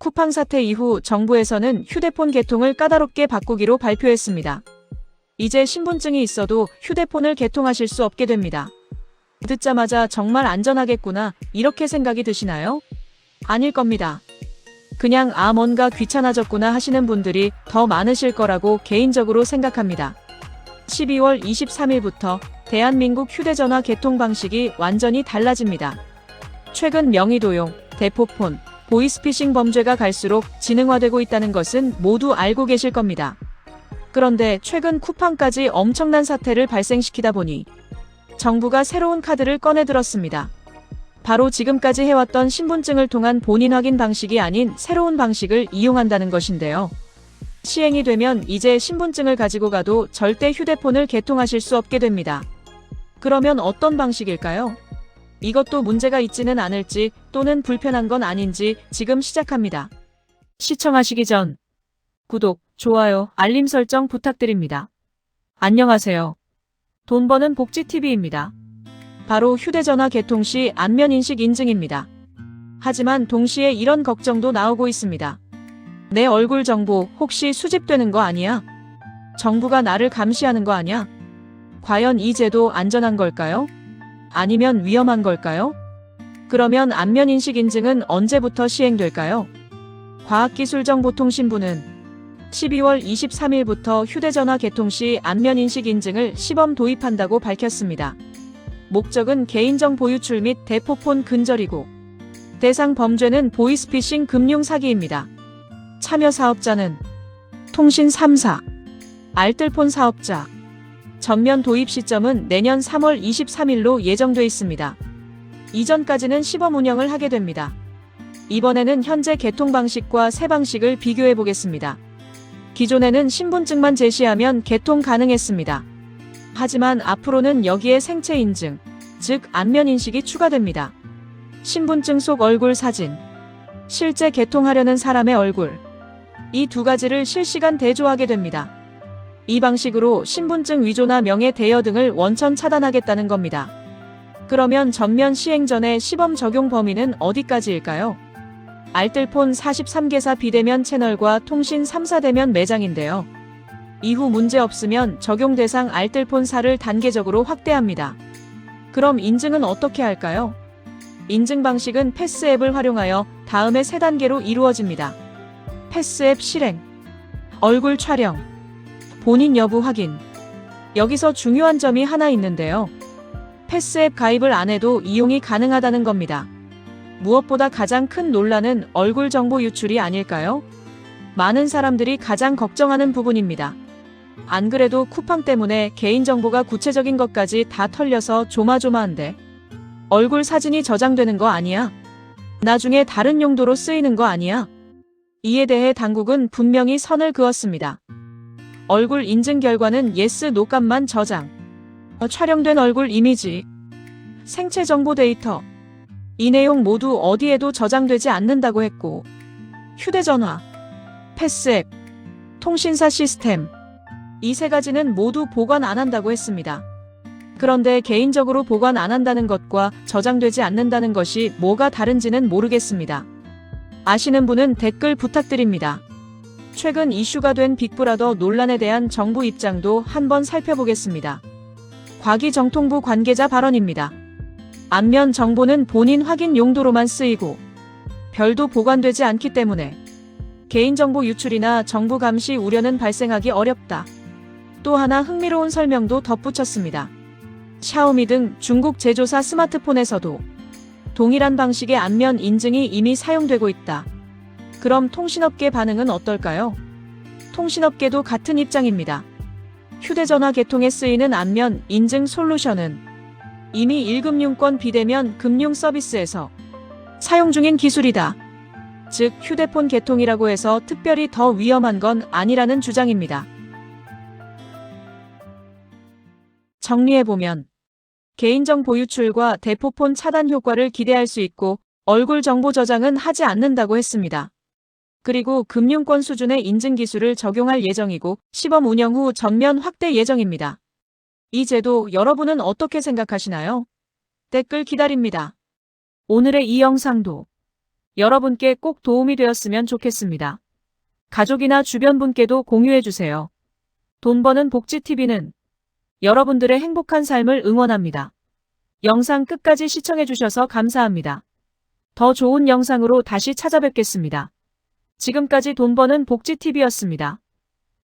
쿠팡 사태 이후 정부에서는 휴대폰 개통을 까다롭게 바꾸기로 발표했습니다. 이제 신분증이 있어도 휴대폰을 개통하실 수 없게 됩니다. 듣자마자 정말 안전하겠구나 이렇게 생각이 드시나요? 아닐 겁니다. 그냥 아 뭔가 귀찮아졌구나 하시는 분들이 더 많으실 거라고 개인적으로 생각합니다. 12월 23일부터 대한민국 휴대전화 개통 방식이 완전히 달라집니다. 최근 명의도용, 대포폰, 보이스피싱 범죄가 갈수록 지능화되고 있다는 것은 모두 알고 계실 겁니다. 그런데 최근 쿠팡까지 엄청난 사태를 발생시키다 보니 정부가 새로운 카드를 꺼내 들었습니다. 바로 지금까지 해왔던 신분증을 통한 본인 확인 방식이 아닌 새로운 방식을 이용한다는 것인데요. 시행이 되면 이제 신분증을 가지고 가도 절대 휴대폰을 개통하실 수 없게 됩니다. 그러면 어떤 방식일까요? 이것도 문제가 있지는 않을지 또는 불편한 건 아닌지 지금 시작합니다. 시청하시기 전 구독, 좋아요, 알림 설정 부탁드립니다. 안녕하세요. 돈 버는 복지TV입니다. 바로 휴대전화 개통 시 안면 인식 인증입니다. 하지만 동시에 이런 걱정도 나오고 있습니다. 내 얼굴 정보 혹시 수집되는 거 아니야? 정부가 나를 감시하는 거 아니야? 과연 이 제도 안전한 걸까요? 아니면 위험한 걸까요? 그러면 안면 인식 인증은 언제부터 시행될까요? 과학기술정보통신부는 12월 23일부터 휴대전화 개통 시 안면 인식 인증을 시범 도입한다고 밝혔습니다. 목적은 개인정보 유출 및 대포폰 근절이고 대상 범죄는 보이스피싱 금융 사기입니다. 참여 사업자는 통신 3사, 알뜰폰 사업자, 전면 도입 시점은 내년 3월 23일로 예정돼 있습니다. 이전까지는 시범 운영을 하게 됩니다. 이번에는 현재 개통 방식과 새 방식을 비교해 보겠습니다. 기존에는 신분증만 제시하면 개통 가능했습니다. 하지만 앞으로는 여기에 생체 인증, 즉 안면 인식이 추가됩니다. 신분증 속 얼굴 사진, 실제 개통하려는 사람의 얼굴, 이 두 가지를 실시간 대조하게 됩니다. 이 방식으로 신분증 위조나 명예 대여 등을 원천 차단하겠다는 겁니다. 그러면 전면 시행 전에 시범 적용 범위는 어디까지일까요? 알뜰폰 43개사 비대면 채널과 통신 3사 대면 매장인데요. 이후 문제 없으면 적용 대상 알뜰폰 사를 단계적으로 확대합니다. 그럼 인증은 어떻게 할까요? 인증 방식은 패스 앱을 활용하여 다음에 세 단계로 이루어집니다. 패스 앱 실행, 얼굴 촬영, 본인 여부 확인. 여기서 중요한 점이 하나 있는데요. 패스 앱 가입을 안 해도 이용이 가능하다는 겁니다. 무엇보다 가장 큰 논란은 얼굴 정보 유출이 아닐까요? 많은 사람들이 가장 걱정하는 부분입니다. 안 그래도 쿠팡 때문에 개인정보가 구체적인 것까지 다 털려서 조마조마한데 얼굴 사진이 저장되는 거 아니야? 나중에 다른 용도로 쓰이는 거 아니야? 이에 대해 당국은 분명히 선을 그었습니다. 얼굴 인증 결과는 예스 노값만 저장. 어, 촬영된 얼굴 이미지, 생체 정보 데이터, 이 내용 모두 어디에도 저장되지 않는다고 했고, 휴대전화, 패스앱, 통신사 시스템, 이 세 가지는 모두 보관 안 한다고 했습니다. 그런데 개인적으로 보관 안 한다는 것과 저장되지 않는다는 것이 뭐가 다른지는 모르겠습니다. 아시는 분은 댓글 부탁드립니다. 최근 이슈가 된 빅브라더 논란에 대한 정부 입장도 한번 살펴보겠습니다. 과기 정통부 관계자 발언입니다. 안면 정보는 본인 확인 용도로만 쓰이고 별도 보관되지 않기 때문에 개인정보 유출이나 정부 감시 우려는 발생하기 어렵다. 또 하나 흥미로운 설명도 덧붙였습니다. 샤오미 등 중국 제조사 스마트폰에서도 동일한 방식의 안면 인증이 이미 사용되고 있다. 그럼 통신업계 반응은 어떨까요? 통신업계도 같은 입장입니다. 휴대전화 개통에 쓰이는 안면 인증 솔루션은 이미 1금융권 비대면 금융 서비스에서 사용 중인 기술이다. 즉, 휴대폰 개통이라고 해서 특별히 더 위험한 건 아니라는 주장입니다. 정리해보면, 개인정보 유출과 대포폰 차단 효과를 기대할 수 있고, 얼굴 정보 저장은 하지 않는다고 했습니다. 그리고 금융권 수준의 인증 기술을 적용할 예정이고 시범 운영 후 전면 확대 예정입니다. 이 제도 여러분은 어떻게 생각하시나요? 댓글 기다립니다. 오늘의 이 영상도 여러분께 꼭 도움이 되었으면 좋겠습니다. 가족이나 주변 분께도 공유해주세요. 돈 버는 복지TV는 여러분들의 행복한 삶을 응원합니다. 영상 끝까지 시청해주셔서 감사합니다. 더 좋은 영상으로 다시 찾아뵙겠습니다. 지금까지 돈 버는 복지TV였습니다.